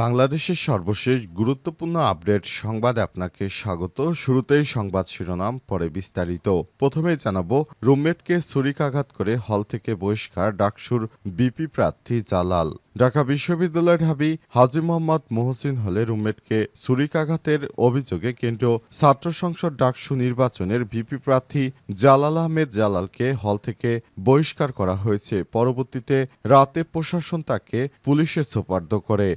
বাংলাদেশের সর্বশেষ গুরুত্বপূর্ণ আপডেট সংবাদ আপনাকে স্বাগত। শুরুতেই সংবাদ শিরোনাম, পরে বিস্তারিত। প্রথমে জানাব, রুমমেটকে ছুরিকাঘাত করে হল থেকে বহিষ্কার ডাকসুর বিপি প্রার্থী জালাল। ঢাকা বিশ্ববিদ্যালয় ঢাবি হাজি মোহাম্মদ মোহসিন হলে রুমমেটকে ছুরিকাঘাতের অভিযোগে কেন্দ্রীয় ছাত্র সংসদ ডাকসু নির্বাচনের ভিপি প্রার্থী জালাল আহমেদ জালালকে হল থেকে বহিষ্কার করা হয়েছে। পরবর্তীতে রাতে প্রশাসন তাকে পুলিশে সোপার্দ করে।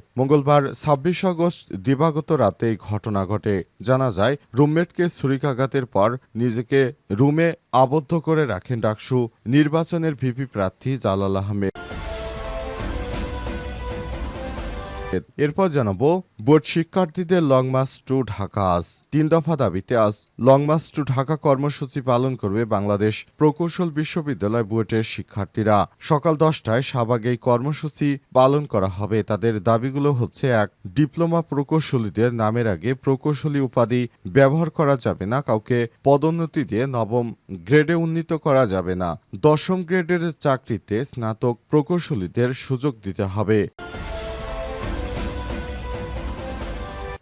মঙ্গলবার ছাব্বিশ আগস্ট দিবাগত রাতে এই ঘটনা ঘটে। জানা যায়, রুমমেটকে ছুরিকাঘাতের পর নিজেকে রুমে আবদ্ধ করে রাখেন ডাকসু। নির্বাচনের ভিপি প্রার্থী জালাল আহমেদ। এরপর জানাব, বোর্ড শিক্ষার্থীদের লং মার্চ টু ঢাকা আজ। তিন দফা দাবিতে আজ লং মার্চ টু ঢাকা কর্মসূচি পালন করবে বাংলাদেশ প্রকৌশল বিশ্ববিদ্যালয় বুয়েটের শিক্ষার্থীরা। সকাল দশটায় শাহবাগে কর্মসূচি পালন করা হবে। তাদের দাবিগুলো হচ্ছে, এক, ডিপ্লোমা প্রকৌশলীদের নামের আগে প্রকৌশলী উপাধি ব্যবহার করা যাবে না, কাউকে পদোন্নতি দিয়ে নবম গ্রেডে উন্নীত করা যাবে না। দশম গ্রেডের চাকরিতে স্নাতক প্রকৌশলীদের সুযোগ দিতে হবে।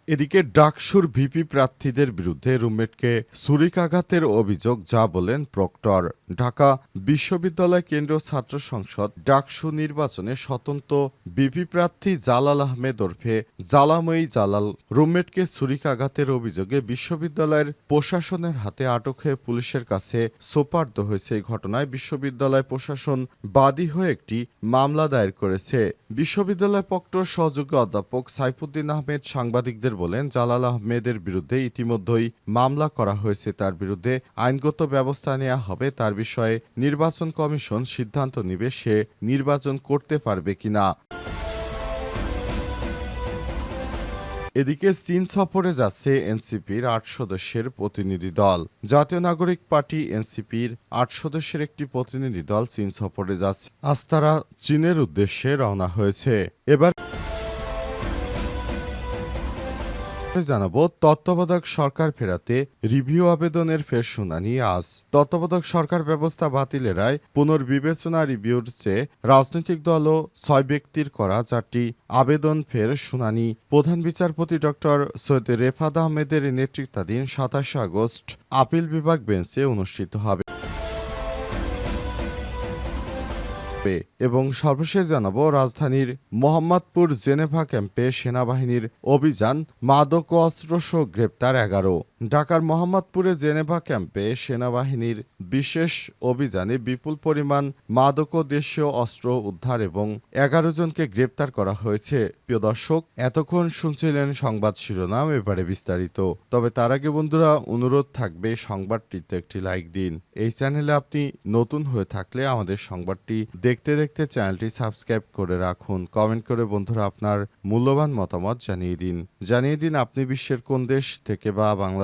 এদিকে ডাকসুর ভিপি প্রার্থীদের বিরুদ্ধে রুমমেটকে ছুরিকাঘাতের অভিযোগ, যা বলেন প্রক্টর। ঢাকা বিশ্ববিদ্যালয় কেন্দ্রীয় ছাত্র সংসদ ডাকসু নির্বাচনে স্বতন্ত্র ভিপি প্রার্থী জালাল আহমেদ ওরফে জালাময়ী জালাল রুমমেটকে ছুরিকাঘাতের অভিযোগে বিশ্ববিদ্যালয়ের প্রশাসনের হাতে আটক হয়ে পুলিশের কাছে সোপার্দ হয়েছে। এই ঘটনায় বিশ্ববিদ্যালয় প্রশাসন বাদী হয়ে একটি মামলা দায়ের করেছে। বিশ্ববিদ্যালয় প্রক্টর সহযোগী অধ্যাপক সাইফুদ্দিন আহমেদ সাংবাদিকদের বলেন, জালাল আহমেদের বিরুদ্ধে ইতিমধ্যেই মামলা করা হয়েছে। তার বিরুদ্ধে আইনগত ব্যবস্থা নেওয়া হবে। তার বিষয়ে নির্বাচন কমিশন সিদ্ধান্ত নেবে সে নির্বাচন করতে পারবে কিনা। এদিকে চীন সফরে যাচ্ছে এনসিপির আট সদস্যের প্রতিনিধি দল। জাতীয় নাগরিক পার্টি এনসিপির আট সদস্যের একটি প্রতিনিধি দল চীন সফরে যাচ্ছে। আজ তারা চীনের উদ্দেশ্যে রওনা হয়েছে। এবার জানাব, তত্ত্বাবধায়ক সরকার ফেরাতে রিভিউ আবেদনের ফের শুনানি আজ। তত্ত্বাবধায়ক সরকার ব্যবস্থা বাতিলের রায় পুনর্বিবেচনা রিভিউর চেয়ে রাজনৈতিক দল ও ছয় ব্যক্তির করা চারটি আবেদন ফের শুনানি। প্রধান বিচারপতি ডক্টর সৈয়দ রেফাদ আহমেদের নেতৃত্বাধীন সাতাশে আগস্ট আপিল বিভাগ বেঞ্চে অনুষ্ঠিত হবে। হবে এবং সর্বশেষ জানাব রাজধানীর মোহাম্মদপুর জেনেভা ক্যাম্পে সেনাবাহিনীর অভিযান মাদক অস্ত্রসহ গ্রেপ্তার এগারো। ঢাকার মোহাম্মদপুরে জেনেভা ক্যাম্পে সেনাবাহিনীর বিশেষ অভিযানে বিপুল পরিমাণ মাদক দেশীয় অস্ত্র উদ্ধার এবং এগারো জনকে গ্রেপ্তার করা হয়েছে। প্রিয় দর্শক, এতক্ষণ শুনছিলেন সংবাদ শিরোনাম, এবারে বিস্তারিত। তবে তার আগে বন্ধুরা, অনুরোধ থাকবে সংবাদটিতে একটি লাইক দিন। এই চ্যানেলে আপনি নতুন হয়ে থাকলে আমাদের সংবাদটি দেখতে দেখতে চ্যানেলটি সাবস্ক্রাইব করে রাখুন। কমেন্ট করে বন্ধুরা আপনার মূল্যবান মতামত জানিয়ে দিন। জানিয়ে দিন আপনি বিশ্বের কোন দেশ থেকে বা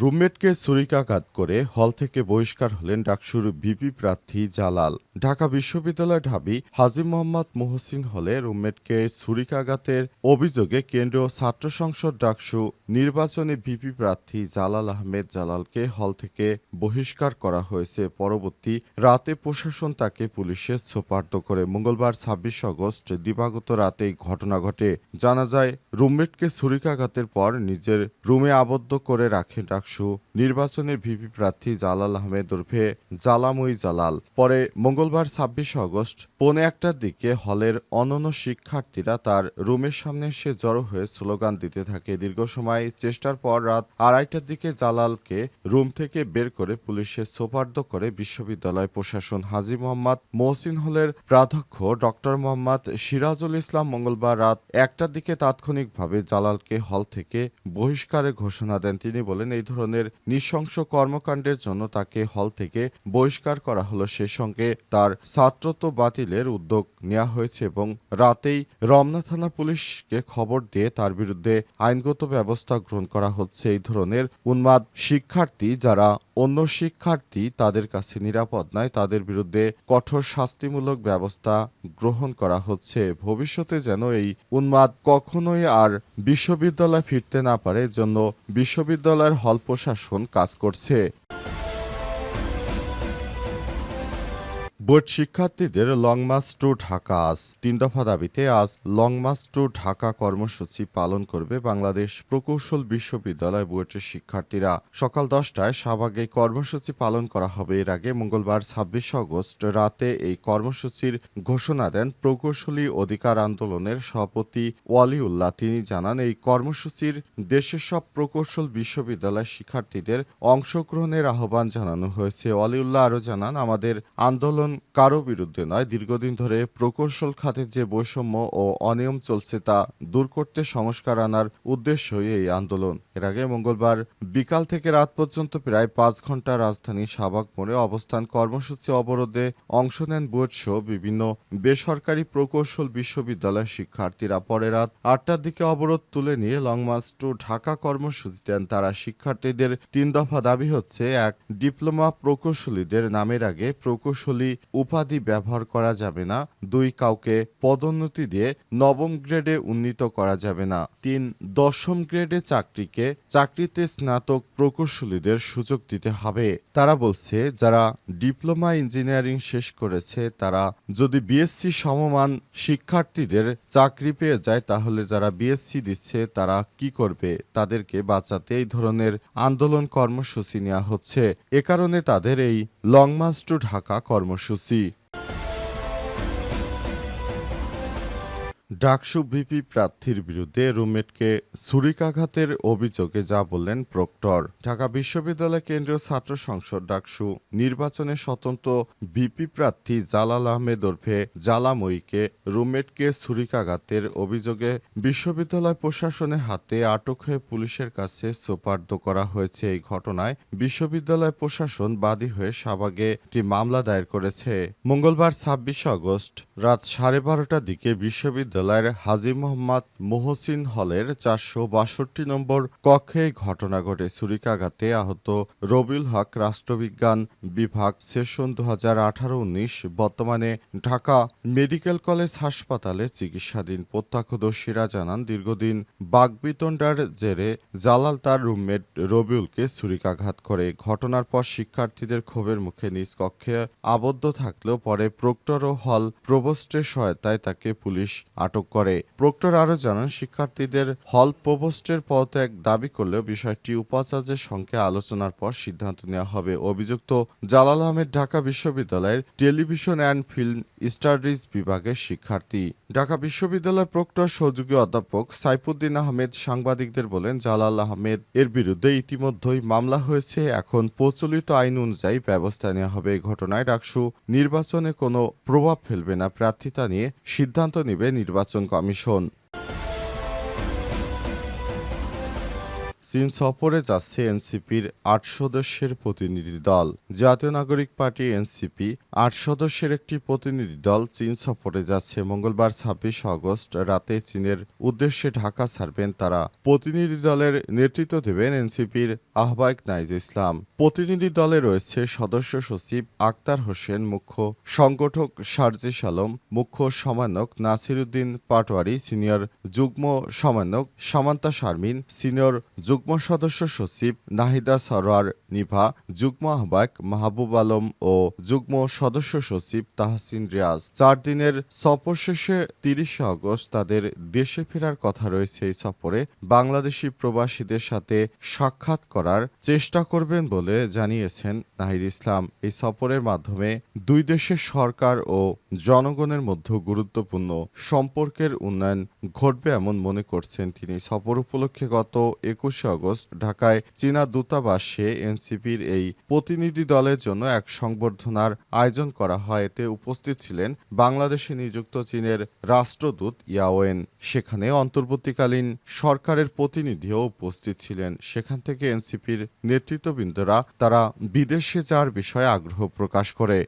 রুমমেটকে ছুরিকাঘাত করে হল থেকে বহিষ্কার হলেন ডাকসুর ভিপি প্রার্থী জালাল। ঢাকা বিশ্ববিদ্যালয় ঢাবি হাজি মোহাম্মদ মোহসিন হলে রুমমেটকে ছুরিকাঘাতের অভিযোগে কেন্দ্রীয় ছাত্র সংসদ ডাকসু নির্বাচনে ভিপি প্রার্থী জালাল আহমেদ জালালকে হল থেকে বহিষ্কার করা হয়েছে। পরবর্তী রাতে প্রশাসন তাকে পুলিশে সোপার্দ করে। মঙ্গলবার ছাব্বিশ আগস্ট দিবাগত রাতে ঘটনা ঘটে। জানা যায়, রুমমেটকে ছুরিকাঘাতের পর নিজের রুমে আবদ্ধ করে রাখে ডাকসু। নির্বাচনের ভিপি প্রার্থী জালাল আহমেদ ওরফে জালামুই জালাল। পরে মঙ্গলবার ছাব্বিশ আগস্ট পৌনে একটার দিকে হলের অনন্য শিক্ষার্থীরা তার রুমের সামনে এসে জড়ো হয়ে স্লোগান দিতে থাকে। দীর্ঘ সময় চেষ্টার পর রাত আড়াইটার দিকে জালালকে রুম থেকে বের করে পুলিশের সোপার্দ করে বিশ্ববিদ্যালয় প্রশাসন। হাজি মোহাম্মদ মহসিন হলের প্রাধ্যক্ষ ডক্টর মোহাম্মদ সিরাজুল ইসলাম মঙ্গলবার রাত একটার দিকে তাৎক্ষণিকভাবে জালালকে হল থেকে বহিষ্কারের ঘোষণা দেন। তিনি বলেন, এই ধরনের নৃশংস কর্মকাণ্ডের জন্য তাকে হল থেকে বহিষ্কার করা হলো। সে সঙ্গে তার ছাত্রত্ব বাতিলের উদ্যোগ নেওয়া হয়েছে এবং রাতেই রমনা থানা পুলিশকে খবর দিয়ে তার বিরুদ্ধে আইনগত ব্যবস্থা গ্রহণ করা হচ্ছে। এই ধরনের উন্মাদ শিক্ষার্থী যারা অন্য শিক্ষার্থী তাদের কাছে নিরাপদ নয়, তাদের বিরুদ্ধে কঠোর শাস্তিমূলক ব্যবস্থা গ্রহণ করা হচ্ছে। ভবিষ্যতে যেন এই উন্মাদ কখনোই আর বিশ্ববিদ্যালয়ে ফিরতে না পারে জন্য বিশ্ববিদ্যালয়ের হল প্রশাসন কাজ করছে। বোর্ড শিক্ষার্থীদের লং মার্চ টু ঢাকা আজ তিন দফা দাবিতে আজ লং মার্চ টু ঢাকা কর্মসূচি পালন করবে বাংলাদেশ প্রকৌশল বিশ্ববিদ্যালয় বুয়েটের শিক্ষার্থীরা। সকাল দশটায় শাহবাগে কর্মসূচি পালন করা হবে। এর আগে মঙ্গলবার ছাব্বিশ আগস্ট রাতে এই কর্মসূচির ঘোষণা দেন প্রকৌশলী অধিকার আন্দোলনের সভাপতি ওয়ালিউল্লাহ। তিনি জানান, এই কর্মসূচির দেশের সব প্রকৌশল বিশ্ববিদ্যালয় শিক্ষার্থীদের অংশগ্রহণের আহ্বান জানানো হয়েছে। ওয়ালিউল্লাহ আরও জানান, আমাদের আন্দোলন কারও বিরুদ্ধে নয়। দীর্ঘদিন ধরে প্রকৌশল খাতের যে বৈষম্য ও অনিয়ম চলছে তা দূর করতে সংস্কার আনার উদ্দেশ্যই এই আন্দোলন। এর আগে মঙ্গলবার বিকাল থেকে রাত পর্যন্ত প্রায় পাঁচ ঘণ্টা রাজধানী শাহবাগ মোড়ে অবস্থান কর্মসূচি অবরোধে অংশ নেন বুয়েট সহ বিভিন্ন বেসরকারি প্রকৌশল বিশ্ববিদ্যালয়ের শিক্ষার্থীরা। পরে রাত আটটার দিকে অবরোধ তুলে নিয়ে লং মার্চ টু ঢাকা কর্মসূচি দেন তারা। শিক্ষার্থীদের তিন দফা দাবি হচ্ছে, এক, ডিপ্লোমা প্রকৌশলীদের নামের আগে প্রকৌশলী উপাধি ব্যবহার করা যাবে না। দুই কাউকে পদোন্নতি দিয়ে নবম গ্রেডে উন্নীত করা যাবে না। তিন, দশম গ্রেডে চাকরিকে চাকরিতে স্নাতক প্রকৌশলীদের সুযোগ দিতে হবে। তারা বলছে, যারা ডিপ্লোমা ইঞ্জিনিয়ারিং শেষ করেছে, তারা যদি বিএসসি সমমান শিক্ষার্থীদের চাকরি পেয়ে যায়, তাহলে যারা বিএসসি দিচ্ছে, তারা কি করবে? তাদেরকে বাঁচাতে এই ধরনের আন্দোলন কর্মসূচি নেওয়া হচ্ছে। এ কারণে তাদের এই লং মার্চ টু ঢাকা কর্মসূচি se ডাকসু ভিপি প্রার্থীর বিরুদ্ধে রুমমেটকে ছুরিকাঘাতের অভিযোগে যা বললেন প্রক্টর। ঢাকা বিশ্ববিদ্যালয় কেন্দ্রীয় ছাত্র সংসদ ডাকসু নির্বাচনে স্বতন্ত্র ভিপি প্রার্থী জালাল আহমেদ ওরফে জালাময়ীকে রুমমেটকে ছুরিকাঘাতের অভিযোগে বিশ্ববিদ্যালয় প্রশাসনের হাতে আটক হয়ে পুলিশের কাছে সোপার্দ করা হয়েছে। এই ঘটনায় বিশ্ববিদ্যালয় প্রশাসন বাদী হয়ে সাবাগে একটি মামলা দায়ের করেছে। মঙ্গলবার ছাব্বিশে আগস্ট রাত সাড়ে বারোটার দিকে বিশ্ববিদ্যালয়ের হাজি মোহাম্মদ মোহসিন হলের চারশো বাষট্টি নম্বর কক্ষে ঘটনা ঘটে। ছুরিকাঘাতে আহত রবিউল হক, রাষ্ট্রবিজ্ঞান বিভাগ, সেশন দু হাজার আঠারো উনিশ, বর্তমানে ঢাকা মেডিকেল কলেজ হাসপাতালে চিকিৎসাধীন। প্রত্যক্ষদর্শীরা জানান, দীর্ঘদিন বাগবিতণ্ডার জেরে জালাল তার রুমমেট রবিউলকে ছুরিকাঘাত করে। ঘটনার পর শিক্ষার্থীদের ক্ষোভের মুখে নিজ কক্ষে আবদ্ধ থাকলেও পরে প্রক্টর ও হল প্রবোস্টের সহায়তায় তাকে পুলিশ আটক করে। প্রক্টর আরও জানান, শিক্ষার্থীদের হল প্রবোস্টের পদত্যাগ দাবি করলেও বিষয়টি উপাচার্যের সঙ্গে আলোচনার পর সিদ্ধান্ত নেওয়া হবে। অভিযুক্ত জালাল আহমেদ ঢাকা বিশ্ববিদ্যালয়ের টেলিভিশন অ্যান্ড ফিল্ম স্টাডিজ বিভাগের শিক্ষার্থী। ঢাকা বিশ্ববিদ্যালয় প্রক্টর, সহযোগী অধ্যাপক সাইফুদ্দিন আহমেদ সাংবাদিকদের বলেন, জালাল আহমেদ এর বিরুদ্ধে ইতিমধ্যেই মামলা হয়েছে। এখন প্রচলিত আইন অনুযায়ী ব্যবস্থা নেওয়া হবে। এই ঘটনায় ডাকসু নির্বাচনে কোনো প্রভাব ফেলবে না। প্রার্থিতা নিয়ে সিদ্ধান্ত নেবে নির্বাচন কমিশন চীন সফরে যাচ্ছে এনসিপির আট সদস্যের প্রতিনিধি দল। জাতীয় নাগরিক পার্টি এনসিপি আট সদস্যের একটি প্রতিনিধি দল চীন সফরে যাচ্ছে। মঙ্গলবার ছাব্বিশ আগস্ট রাতে চীনের উদ্দেশ্যে ঢাকা ছাড়বেন তারা। প্রতিনিধি দলের নেতৃত্ব দেবেন এনসিপির আহ্বায়ক নাইজ ইসলাম। প্রতিনিধি দলে রয়েছে সদস্য সচিব আক্তার হোসেন, মুখ্য সংগঠক সার্জিস আলম মুখ্য সমন্বয়ক নাসিরুদ্দিন পাটোয়ারি, সিনিয়র যুগ্ম সমন্বয়ক সামান্তা শারমিন, সিনিয়র যুগ্ম সদস্য সচিব নাহিদা সরোয়ার নিভা, যুগ্ম আহ্বায়ক মাহবুব আলম ও যুগ্ম সদস্য সচিব তাহসিন রিয়াজ। চার দিনের সফর শেষে তিরিশে আগস্ট তাদের দেশে ফেরার কথা রয়েছে এই সফরে বাংলাদেশি প্রবাসীদের সাথে সাক্ষাৎ করার চেষ্টা করবেন বলে জানিয়েছেন নাহিদ ইসলাম। এই সফরের মাধ্যমে দুই দেশের সরকার ও জনগণের মধ্যে গুরুত্বপূর্ণ সম্পর্কের উন্নয়ন ঘটবে এমন মনে করছেন তিনি। সফর উপলক্ষে গত একুশে আগস্ট ঢাকায় চীনা দূতাবাসে এনসিপির এই প্রতিনিধি দলের জন্য এক সংবর্ধনার আয়োজন করা হয়। এতে উপস্থিত ছিলেন বাংলাদেশে নিযুক্ত চীনের রাষ্ট্রদূত ইয়াওয়েন। সেখানে অন্তর্বর্তীকালীন সরকারের প্রতিনিধিও উপস্থিত ছিলেন। সেখান থেকে এনসিপির নেতৃত্ববৃন্দরা তারা বিদেশে যাওয়ার বিষয়ে আগ্রহ প্রকাশ করে।